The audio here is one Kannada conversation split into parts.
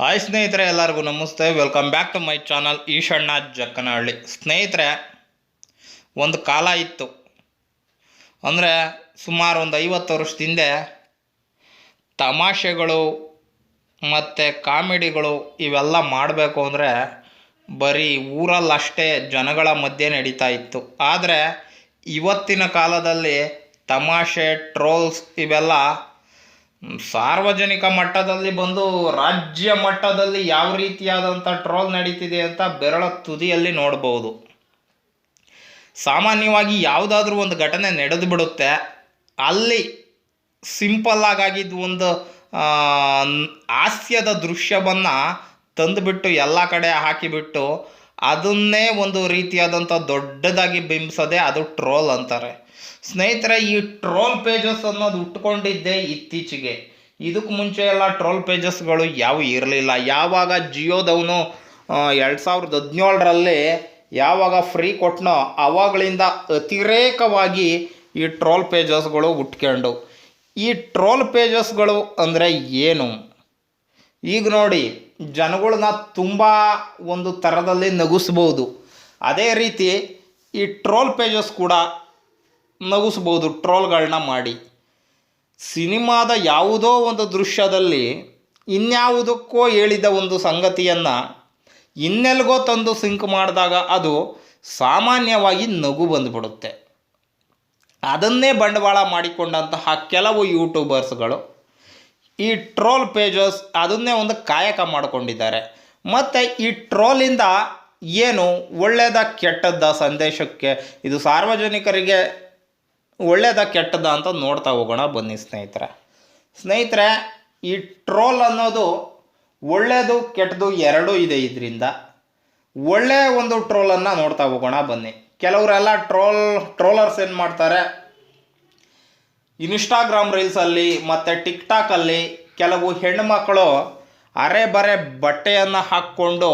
ಹಾಯ್ ಸ್ನೇಹಿತರೆ, ಎಲ್ಲರಿಗೂ ನಮಸ್ತೆ. Welcome back to my channel Eshanna Jakkanahalli. ಸ್ನೇಹಿತರೆ, ಒಂದು ಕಾಲ ಇತ್ತು. ಅಂದರೆ ಸುಮಾರು ಒಂದು ಐವತ್ತು ವರ್ಷದ ಹಿಂದೆ ತಮಾಷೆಗಳು ಮತ್ತು ಕಾಮಿಡಿಗಳು ಇವೆಲ್ಲ ಮಾಡಬೇಕು ಅಂದರೆ ಬರೀ ಊರಲ್ಲಷ್ಟೇ ಜನಗಳ ಮಧ್ಯೆ ನಡೀತಾ ಇತ್ತು. ಆದರೆ ಇವತ್ತಿನ ಕಾಲದಲ್ಲಿ ತಮಾಷೆ, ಟ್ರೋಲ್ಸ್ ಇವೆಲ್ಲ ಸಾರ್ವಜನಿಕ ಮಟ್ಟದಲ್ಲಿ ಬಂದು ರಾಜ್ಯ ಮಟ್ಟದಲ್ಲಿ ಯಾವ ರೀತಿಯಾದಂಥ ಟ್ರೋಲ್ ನಡೀತಿದೆ ಅಂತ ಬೆರಳ ತುದಿಯಲ್ಲಿ ನೋಡ್ಬೋದು. ಸಾಮಾನ್ಯವಾಗಿ ಯಾವುದಾದ್ರೂ ಒಂದು ಘಟನೆ ನಡೆದು ಬಿಡುತ್ತೆ. ಅಲ್ಲಿ ಸಿಂಪಲ್ ಆಗಿದ್ದು ಒಂದು ಹಾಸ್ಯದ ದೃಶ್ಯವನ್ನು ತಂದುಬಿಟ್ಟು ಎಲ್ಲ ಕಡೆ ಹಾಕಿಬಿಟ್ಟು ಅದನ್ನೇ ಒಂದು ರೀತಿಯಾದಂಥ ದೊಡ್ಡದಾಗಿ ಬಿಂಬಿಸೋದೆ ಅದು ಟ್ರೋಲ್ ಅಂತಾರೆ. ಸ್ನೇಹಿತರೆ, ಈ ಟ್ರೋಲ್ ಪೇಜಸ್ ಅನ್ನೋದು ಉಟ್ಕೊಂಡಿದ್ದೆ ಇತ್ತೀಚೆಗೆ. ಇದಕ್ಕೆ ಮುಂಚೆ ಎಲ್ಲ ಟ್ರೋಲ್ ಪೇಜಸ್ಗಳು ಯಾವ ಇರಲಿಲ್ಲ. ಯಾವಾಗ ಜಿಯೋದವನು ಎರಡು ಸಾವಿರದ ಹದಿನೇಳರಲ್ಲಿ ಯಾವಾಗ ಫ್ರೀ ಕೊಟ್ಟನೋ ಅವಾಗಳಿಂದ ಅತಿರೇಕವಾಗಿ ಈ ಟ್ರೋಲ್ ಪೇಜಸ್ಗಳು ಉಟ್ಕೊಂಡು ಈ ಟ್ರೋಲ್ ಪೇಜಸ್ಗಳು ಅಂದರೆ ಏನು? ಈಗ ನೋಡಿ ಜನಗಳನ್ನ ತುಂಬ ಒಂದು ಥರದಲ್ಲಿ ನಗಿಸ್ಬೋದು. ಅದೇ ರೀತಿ ಈ ಟ್ರೋಲ್ ಪೇಜಸ್ ಕೂಡ ನಗಿಸ್ಬೋದು ಟ್ರೋಲ್ಗಳನ್ನ ಮಾಡಿ. ಸಿನಿಮಾದ ಯಾವುದೋ ಒಂದು ದೃಶ್ಯದಲ್ಲಿ ಇನ್ಯಾವುದಕ್ಕೋ ಹೇಳಿದ ಒಂದು ಸಂಗತಿಯನ್ನು ಇನ್ನೆಲ್ಗೋ ತಂದು ಸಿಂಕ್ ಮಾಡಿದಾಗ ಅದು ಸಾಮಾನ್ಯವಾಗಿ ನಗು ಬಂದುಬಿಡುತ್ತೆ. ಅದನ್ನೇ ಬಂಡವಾಳ ಮಾಡಿಕೊಂಡಂತಹ ಕೆಲವು ಯೂಟ್ಯೂಬರ್ಸ್ಗಳು ಈ ಟ್ರೋಲ್ ಪೇಜಸ್ ಅದನ್ನೇ ಒಂದು ಕಾಯಕ ಮಾಡಿಕೊಂಡಿದ್ದಾರೆ. ಮತ್ತು ಈ ಟ್ರೋಲಿಂದ ಏನು ಒಳ್ಳೆಯದ ಕೆಟ್ಟದ್ದ ಸಂದೇಶಕ್ಕೆ ಇದು ಸಾರ್ವಜನಿಕರಿಗೆ ಒಳ್ಳೆಯದ ಕೆಟ್ಟದ ಅಂತ ನೋಡ್ತಾ ಹೋಗೋಣ ಬನ್ನಿ ಸ್ನೇಹಿತರೆ. ಸ್ನೇಹಿತರೆ, ಈ ಟ್ರೋಲ್ ಅನ್ನೋದು ಒಳ್ಳೆಯದು ಕೆಟ್ಟದು ಎರಡೂ ಇದೆ ಇದರಿಂದ. ಒಳ್ಳೆಯ ಒಂದು ಟ್ರೋಲನ್ನು ನೋಡ್ತಾ ಹೋಗೋಣ ಬನ್ನಿ. ಕೆಲವರೆಲ್ಲ ಟ್ರೋಲ್, ಟ್ರೋಲರ್ಸ್ ಏನು ಮಾಡ್ತಾರೆ? ಇನ್ಸ್ಟಾಗ್ರಾಮ್ ರೀಲ್ಸಲ್ಲಿ ಮತ್ತು ಟಿಕ್ಟಾಕಲ್ಲಿ ಕೆಲವು ಹೆಣ್ಣುಮಕ್ಕಳು ಅರೆ ಬರೆ ಬಟ್ಟೆಯನ್ನು ಹಾಕ್ಕೊಂಡು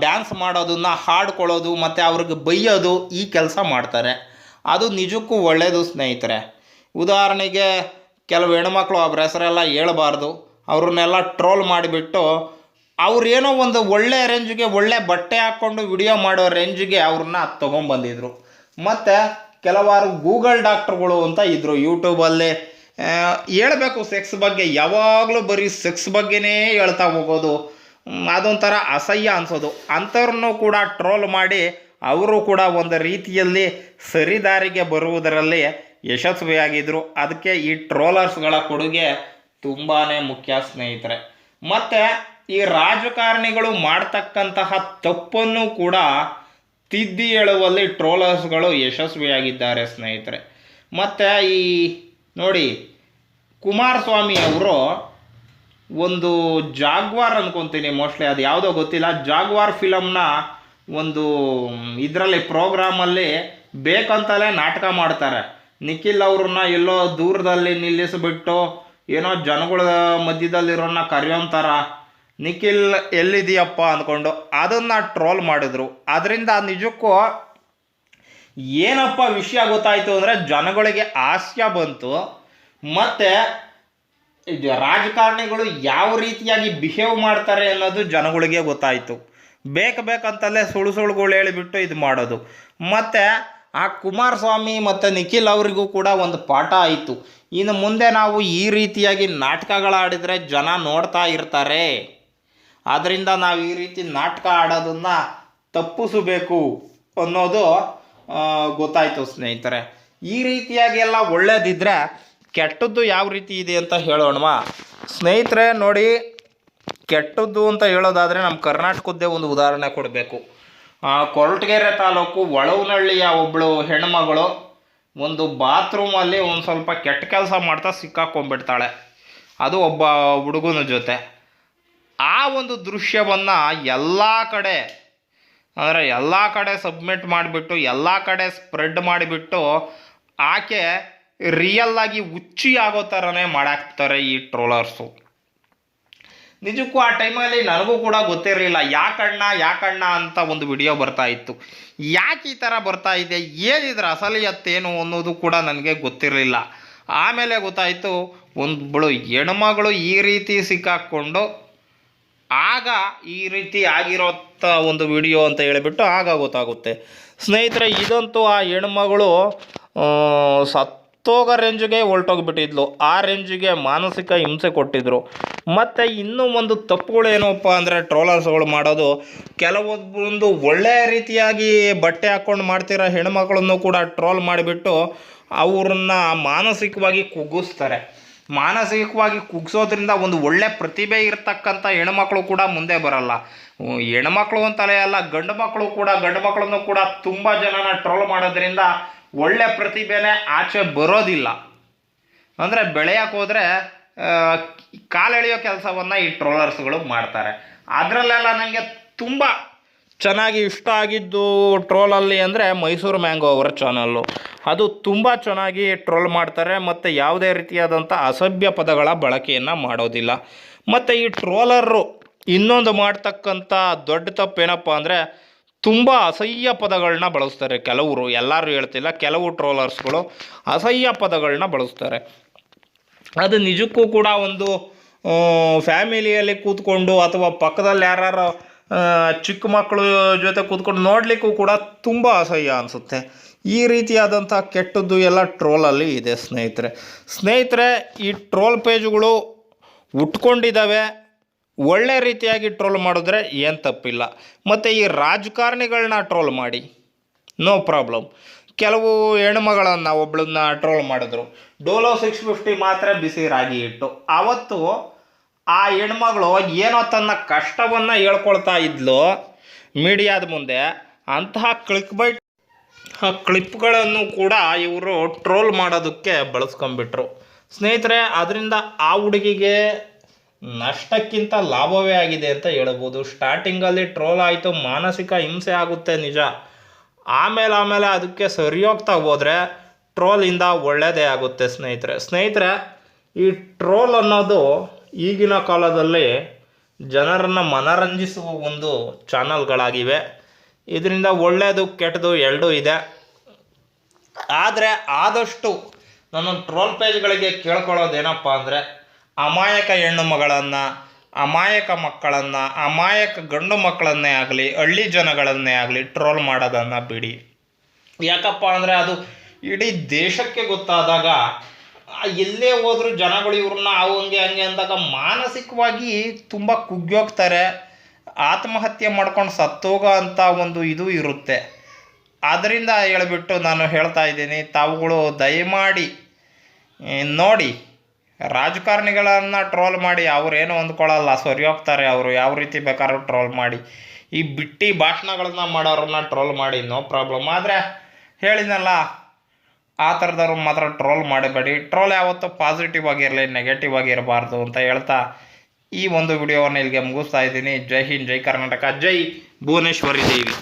ಡ್ಯಾನ್ಸ್ ಮಾಡೋದನ್ನು, ಹಾಡ್ಕೊಳ್ಳೋದು, ಮತ್ತು ಅವ್ರಿಗೆ ಬೈಯೋದು ಈ ಕೆಲಸ ಮಾಡ್ತಾರೆ. ಅದು ನಿಜಕ್ಕೂ ಒಳ್ಳೆಯದು ಸ್ನೇಹಿತರೆ. ಉದಾಹರಣೆಗೆ ಕೆಲವು ಹೆಣ್ಮಕ್ಳು ಅವ್ರ ಹೆಸರೆಲ್ಲ ಹೇಳಬಾರ್ದು. ಅವ್ರನ್ನೆಲ್ಲ ಟ್ರೋಲ್ ಮಾಡಿಬಿಟ್ಟು ಅವ್ರೇನೋ ಒಂದು ಒಳ್ಳೆ ರೇಂಜ್ಗೆ ಒಳ್ಳೆ ಬಟ್ಟೆ ಹಾಕ್ಕೊಂಡು ವಿಡಿಯೋ ಮಾಡೋ ರೇಂಜ್ಗೆ ಅವ್ರನ್ನ ತೊಗೊಂಬಂದಿದ್ರು. ಮತ್ತು ಕೆಲವಾರು ಗೂಗಲ್ ಡಾಕ್ಟ್ರುಗಳು ಅಂತ ಇದ್ದರು ಯೂಟ್ಯೂಬಲ್ಲಿ. ಹೇಳಬೇಕು ಸೆಕ್ಸ್ ಬಗ್ಗೆ. ಯಾವಾಗಲೂ ಬರೀ ಸೆಕ್ಸ್ ಬಗ್ಗೆನೇ ಹೇಳ್ತಾ ಹೋಗೋದು. ಅದೊಂಥರ ಅಸಹ್ಯ ಅನಿಸೋದು. ಅಂಥವ್ರನ್ನೂ ಕೂಡ ಟ್ರೋಲ್ ಮಾಡಿ ಅವರು ಕೂಡ ಒಂದು ರೀತಿಯಲ್ಲಿ ಸರಿದಾರಿಗೆ ಬರುವುದರಲ್ಲಿ ಯಶಸ್ವಿಯಾಗಿದ್ದರು ಅದಕ್ಕೆ ಈ ಟ್ರೋಲರ್ಸ್ಗಳ ಕೊಡುಗೆ ತುಂಬಾ ಮುಖ್ಯ ಸ್ನೇಹಿತರೆ. ಮತ್ತು ಈ ರಾಜಕಾರಣಿಗಳು ಮಾಡ್ತಕ್ಕಂತಹ ತಪ್ಪನ್ನು ಕೂಡ ತಿದ್ದಿ ಹೇಳುವಲ್ಲಿ ಟ್ರೋಲರ್ಸ್ಗಳು ಯಶಸ್ವಿಯಾಗಿದ್ದಾರೆ ಸ್ನೇಹಿತರೆ. ಮತ್ತು ಈ ನೋಡಿ ಕುಮಾರಸ್ವಾಮಿ ಅವರು ಒಂದು ಜಾಗ್ವಾರ್ ಅನ್ಕೊತೀನಿ ಮೋಸ್ಟ್ಲಿ ಅದು ಯಾವುದೋ ಗೊತ್ತಿಲ್ಲ. ಜಾಗ್ವಾರ್ ಫಿಲಮ್ನ ಒಂದು, ಇದರಲ್ಲಿ ಪ್ರೋಗ್ರಾಮಲ್ಲಿ ಬೇಕಂತಲೇ ನಾಟಕ ಮಾಡ್ತಾರೆ. ನಿಖಿಲ್ ಅವ್ರನ್ನ ಎಲ್ಲೋ ದೂರದಲ್ಲಿ ನಿಲ್ಲಿಸಿಬಿಟ್ಟು ಏನೋ ಜನಗಳ ಮಧ್ಯದಲ್ಲಿರೋನ್ನ ಕರೆಯೋಂತಾರ ನಿಖಿಲ್ ಎಲ್ಲಿದೆಯಪ್ಪ ಅಂದ್ಕೊಂಡು ಅದನ್ನು ಟ್ರೋಲ್ ಮಾಡಿದ್ರು. ಅದರಿಂದ ನಿಜಕ್ಕೂ ಏನಪ್ಪ ವಿಷಯ ಗೊತ್ತಾಯಿತು ಅಂದರೆ ಜನಗಳಿಗೆ ಹಾಸ್ಯ ಬಂತು. ಮತ್ತು ರಾಜಕಾರಣಿಗಳು ಯಾವ ರೀತಿಯಾಗಿ ಬಿಹೇವ್ ಮಾಡ್ತಾರೆ ಅನ್ನೋದು ಜನಗಳಿಗೆ ಗೊತ್ತಾಯಿತು. ಬೇಕು ಬೇಕಂತಲೇ ಸುಳ್ಳು ಸುಳ್ಳುಗಳು ಹೇಳಿಬಿಟ್ಟು ಇದು ಮಾಡೋದು. ಮತ್ತು ಆ ಕುಮಾರಸ್ವಾಮಿ ಮತ್ತು ನಿಖಿಲ್ ಅವರಿಗೂ ಕೂಡ ಒಂದು ಪಾಠ ಆಯಿತು. ಇನ್ನು ಮುಂದೆ ನಾವು ಈ ರೀತಿಯಾಗಿ ನಾಟಕಗಳಾಡಿದರೆ ಜನ ನೋಡ್ತಾ ಇರ್ತಾರೆ. ಆದ್ದರಿಂದ ನಾವು ಈ ರೀತಿ ನಾಟಕ ಆಡೋದನ್ನು ತಪ್ಪಿಸಬೇಕು ಅನ್ನೋದು ಗೊತ್ತಾಯಿತು ಸ್ನೇಹಿತರೆ. ಈ ರೀತಿಯಾಗಿ ಎಲ್ಲ ಒಳ್ಳೇದಿದ್ದರೆ ಕೆಟ್ಟದ್ದು ಯಾವ ರೀತಿ ಇದೆ ಅಂತ ಹೇಳೋಣವಾ. ಸ್ನೇಹಿತರೆ, ನೋಡಿ ಕೆಟ್ಟದ್ದು ಅಂತ ಹೇಳೋದಾದರೆ ನಮ್ಮ ಕರ್ನಾಟಕದ್ದೇ ಒಂದು ಉದಾಹರಣೆ ಕೊಡಬೇಕು. ಕೊರಟಗೆರೆ ತಾಲೂಕು ಒಳವನಹಳ್ಳಿಯ ಒಬ್ಬಳು ಹೆಣ್ಮಗಳು ಒಂದು ಬಾತ್ರೂಮಲ್ಲಿ ಒಂದು ಸ್ವಲ್ಪ ಕೆಟ್ಟ ಕೆಲಸ ಮಾಡ್ತಾ ಸಿಕ್ಕಾಕೊಂಡ್ಬಿಡ್ತಾಳೆ. ಅದು ಒಬ್ಬ ಹುಡುಗನ ಜೊತೆ. ಆ ಒಂದು ದೃಶ್ಯವನ್ನು ಎಲ್ಲ ಕಡೆ ಅಂದರೆ ಎಲ್ಲ ಕಡೆ ಸಬ್ಮಿಟ್ ಮಾಡಿಬಿಟ್ಟು, ಎಲ್ಲ ಕಡೆ ಸ್ಪ್ರೆಡ್ ಮಾಡಿಬಿಟ್ಟು ಆಕೆ ರಿಯಲ್ಲಾಗಿ ಹುಚ್ಚಿ ಆಗೋ ಥರನೇ ಮಾಡಾಕ್ತಾರೆ ಈ ಟ್ರೋಲರ್ಸು ನಿಜಕ್ಕೂ ಆ ಟೈಮಲ್ಲಿ ನನಗೂ ಕೂಡ ಗೊತ್ತಿರಲಿಲ್ಲ ಯಾಕಣ್ಣ ಯಾಕಣ್ಣ ಅಂತ ಒಂದು ವಿಡಿಯೋ ಬರ್ತಾ ಇತ್ತು. ಯಾಕೆ ಈ ಥರ ಬರ್ತಾ ಇದೆ ಏನಿದ್ರ ಅಸಲಿಯತ್ತೇನು ಅನ್ನೋದು ಕೂಡ ನನಗೆ ಗೊತ್ತಿರಲಿಲ್ಲ. ಆಮೇಲೆ ಗೊತ್ತಾಯಿತು ಒಂದೊಬ್ಬಳು ಹೆಣ್ಮಗಳು ಈ ರೀತಿ ಸಿಕ್ಕಾಕ್ಕೊಂಡು ಆಗ ಈ ರೀತಿ ಆಗಿರೋಂಥ ಒಂದು ವಿಡಿಯೋ ಅಂತ ಹೇಳಿಬಿಟ್ಟು ಆಗ ಗೊತ್ತಾಗುತ್ತೆ. ಸ್ನೇಹಿತರೆ ಇದಂತೂ ಆ ಹೆಣ್ಮಗಳು ಆ, ಸತ್ತೋಗೋ ರೇಂಜಿಗೆ ಹೊಲ್ಟೋಗ್ಬಿಟ್ಟಿದ್ಲು ಆ ರೇಂಜಿಗೆ ಮಾನಸಿಕ ಹಿಂಸೆ ಕೊಟ್ಟಿದ್ರು. ಮತ್ತು ಇನ್ನೂ ಒಂದು ತಪ್ಪುಗಳು ಏನಪ್ಪ ಅಂದರೆ ಟ್ರೋಲರ್ಸ್ಗಳು ಮಾಡೋದು. ಕೆಲವೊಂದು ಒಳ್ಳೆಯ ರೀತಿಯಾಗಿ ಬಟ್ಟೆ ಹಾಕ್ಕೊಂಡು ಮಾಡ್ತಿರೋ ಹೆಣ್ಮಕ್ಳನ್ನು ಕೂಡ ಟ್ರೋಲ್ ಮಾಡಿಬಿಟ್ಟು ಅವ್ರನ್ನ ಮಾನಸಿಕವಾಗಿ ಕುಗ್ಗಿಸ್ತಾರೆ. ಮಾನಸಿಕವಾಗಿ ಕುಗ್ಸೋದ್ರಿಂದ ಒಂದು ಒಳ್ಳೆ ಪ್ರತಿಭೆ ಇರತಕ್ಕಂಥ ಹೆಣ್ಮಕ್ಳು ಕೂಡ ಮುಂದೆ ಬರಲ್ಲ. ಹೆಣ್ಮಕ್ಳು ಅಂತಲೇ ಅಲ್ಲ, ಗಂಡು ಮಕ್ಕಳು ಕೂಡ, ಗಂಡು ಮಕ್ಕಳನ್ನು ಕೂಡ ತುಂಬ ಜನನ ಟ್ರೋಲ್ ಮಾಡೋದ್ರಿಂದ ಒಳ್ಳೆ ಪ್ರತಿಭೆನೇ ಆಚೆ ಬರೋದಿಲ್ಲ. ಅಂದರೆ ಬೆಳೆಯಕ್ಕೆ ಹೋದರೆ ಕಾಲೆಳೆಯೋ ಕೆಲಸವನ್ನು ಈ ಟ್ರೋಲರ್ಸ್ಗಳು ಮಾಡ್ತಾರೆ. ಅದರಲ್ಲೆಲ್ಲ ನನಗೆ ತುಂಬ ಚೆನ್ನಾಗಿ ಇಷ್ಟ ಆಗಿದ್ದು ಟ್ರೋಲಲ್ಲಿ ಅಂದರೆ ಮೈಸೂರು ಮ್ಯಾಂಗೋ ಅವರ ಚಾನಲ್ಲು. ಅದು ತುಂಬ ಚೆನ್ನಾಗಿ ಟ್ರೋಲ್ ಮಾಡ್ತಾರೆ, ಮತ್ತು ಯಾವುದೇ ರೀತಿಯಾದಂಥ ಅಸಭ್ಯ ಪದಗಳ ಬಳಕೆಯನ್ನು ಮಾಡೋದಿಲ್ಲ. ಮತ್ತು ಈ ಟ್ರೋಲರು ಇನ್ನೊಂದು ಮಾಡ್ತಕ್ಕಂಥ ದೊಡ್ಡ ತಪ್ಪೇನಪ್ಪ ಅಂದರೆ ತುಂಬ ಅಸಹ್ಯ ಪದಗಳನ್ನ ಬಳಸ್ತಾರೆ. ಕೆಲವರು, ಎಲ್ಲರೂ ಹೇಳ್ತಿಲ್ಲ, ಕೆಲವು ಟ್ರೋಲರ್ಸ್ಗಳು ಅಸಹ್ಯ ಪದಗಳನ್ನ ಬಳಸ್ತಾರೆ. ಅದು ನಿಜಕ್ಕೂ ಕೂಡ ಒಂದು ಫ್ಯಾಮಿಲಿಯಲ್ಲಿ ಕೂತ್ಕೊಂಡು ಅಥವಾ ಪಕ್ಕದಲ್ಲಿ ಯಾರು ಚಿಕ್ಕ ಮಕ್ಕಳು ಜೊತೆ ಕೂತ್ಕೊಂಡು ನೋಡಲಿಕ್ಕೂ ಕೂಡ ತುಂಬ ಅಸಹ್ಯ ಅನಿಸುತ್ತೆ. ಈ ರೀತಿಯಾದಂಥ ಕೆಟ್ಟದ್ದು ಎಲ್ಲ ಟ್ರೋಲಲ್ಲಿ ಇದೆ ಸ್ನೇಹಿತರೆ. ಸ್ನೇಹಿತರೆ, ಈ ಟ್ರೋಲ್ ಪೇಜ್ಗಳು ಉಟ್ಕೊಂಡಿದ್ದಾವೆ. ಒಳ್ಳೆ ರೀತಿಯಾಗಿ ಟ್ರೋಲ್ ಮಾಡಿದ್ರೆ ಏನು ತಪ್ಪಿಲ್ಲ. ಮತ್ತು ಈ ರಾಜಕಾರಣಿಗಳನ್ನ ಟ್ರೋಲ್ ಮಾಡಿ. No problem. ಕೆಲವು ಹೆಣ್ಮಗಳನ್ನು ಒಬ್ಳನ್ನ ಟ್ರೋಲ್ ಮಾಡಿದ್ರು. ಡೋಲೋ ಸಿಕ್ಸ್ ಫಿಫ್ಟಿ ಮಾತ್ರ ಬಿಸಿ ರಾಗಿ ಇಟ್ಟು ಆವತ್ತು ಆ ಹೆಣ್ಮಗಳು ಏನೋ ತನ್ನ ಕಷ್ಟವನ್ನು ಹೇಳ್ಕೊಳ್ತಾ ಇದ್ಲು ಮೀಡಿಯಾದ ಮುಂದೆ. ಅಂತಹ ಕ್ಲಿಕ್ ಬೈಟ್ ಆ ಕ್ಲಿಪ್ಗಳನ್ನು ಕೂಡ ಇವರು ಟ್ರೋಲ್ ಮಾಡೋದಕ್ಕೆ ಬಳಸ್ಕೊಂಬಿಟ್ರು ಸ್ನೇಹಿತರೆ, ಅದರಿಂದ ಆ ಹುಡುಗಿಗೆ ನಷ್ಟಕ್ಕಿಂತ ಲಾಭವೇ ಆಗಿದೆ ಅಂತ ಹೇಳ್ಬೋದು ಸ್ಟಾರ್ಟಿಂಗಲ್ಲಿ ಟ್ರೋಲ್ ಆಯಿತು, ಮಾನಸಿಕ ಹಿಂಸೆ ಆಗುತ್ತೆ ನಿಜ. ಆಮೇಲೆ ಆಮೇಲೆ ಅದಕ್ಕೆ ಸರಿಯೋಗ್ತಾ ಹೋದರೆ ಟ್ರೋಲಿಂದ ಒಳ್ಳೆಯದೇ ಆಗುತ್ತೆ ಸ್ನೇಹಿತರೆ. ಸ್ನೇಹಿತರೆ, ಈ ಟ್ರೋಲ್ ಅನ್ನೋದು ಈಗಿನ ಕಾಲದಲ್ಲಿ ಜನರನ್ನು ಮನರಂಜಿಸುವ ಒಂದು ಚಾನಲ್ಗಳಾಗಿವೆ ಇದರಿಂದ ಒಳ್ಳೆಯದು ಕೆಟ್ಟದು ಎರಡೂ ಇದೆ. ಆದರೆ ಆದಷ್ಟು ನನ್ನ ಟ್ರೋಲ್ ಪೇಜ್ಗಳಿಗೆ ಕೇಳ್ಕೊಳ್ಳೋದೇನಪ್ಪ ಅಂದರೆ ಅಮಾಯಕ ಹೆಣ್ಣು ಮಗಳನ್ನು, ಅಮಾಯಕ ಮಕ್ಕಳನ್ನು, ಅಮಾಯಕ ಗಂಡು ಮಕ್ಕಳನ್ನೇ ಆಗಲಿ, ಹಳ್ಳಿ ಜನಗಳನ್ನೇ ಆಗಲಿ ಟ್ರೋಲ್ ಮಾಡೋದನ್ನು ಬಿಡಿ. ಯಾಕಪ್ಪ ಅಂದರೆ ಅದು ಇಡೀ ದೇಶಕ್ಕೆ ಗೊತ್ತಾದಾಗ ಎಲ್ಲೇ ಹೋದರೂ ಜನಗಳು ಇವ್ರನ್ನ ಅವು ಹಂಗೆ ಹಂಗೆ ಅಂದಾಗ ಮಾನಸಿಕವಾಗಿ ತುಂಬ ಕುಗ್ಗೋಗ್ತಾರೆ ಆತ್ಮಹತ್ಯೆ ಮಾಡ್ಕೊಂಡು ಸತ್ತೋಗೋ ಅಂಥ ಒಂದು ಇದು ಇರುತ್ತೆ. ಆದ್ದರಿಂದ ಹೇಳಿಬಿಟ್ಟು ನಾನು ಹೇಳ್ತಾ ಇದ್ದೀನಿ, ತಾವುಗಳು ದಯಮಾಡಿ ನೋಡಿ ರಾಜಕಾರಣಿಗಳನ್ನು ಟ್ರೋಲ್ ಮಾಡಿ, ಅವ್ರೇನು ಹೊಂದ್ಕೊಳ್ಳಲ್ಲ ಸರಿ ಹೋಗ್ತಾರೆ ಅವರು. ಯಾವ ರೀತಿ ಬೇಕಾದ್ರೂ ಟ್ರೋಲ್ ಮಾಡಿ. ಈ ಬಿಟ್ಟಿ ಭಾಷಣಗಳನ್ನ ಮಾಡೋರನ್ನ ಟ್ರೋಲ್ ಮಾಡಿ ನೋ ಪ್ರಾಬ್ಲಮ್ ಆದರೆ ಹೇಳಿದ್ನಲ್ಲ, ಆ ಥರದವ್ರು ಮಾತ್ರ ಟ್ರೋಲ್ ಮಾಡಬೇಡಿ. ಟ್ರೋಲ್ ಯಾವತ್ತೂ ಪಾಸಿಟಿವ್ ಆಗಿರಲಿ ನೆಗೆಟಿವ್ ಆಗಿರಬಾರ್ದು ಅಂತ ಹೇಳ್ತಾ ಈ ಒಂದು ವಿಡಿಯೋವನ್ನು ಇಲ್ಲಿಗೆ ಮುಗಿಸ್ತಾ ಇದ್ದೀನಿ. ಜೈ ಹಿಂದ್, ಜೈ ಕರ್ನಾಟಕ, ಜೈ ಭುವನೇಶ್ವರಿ ದೇವಿ.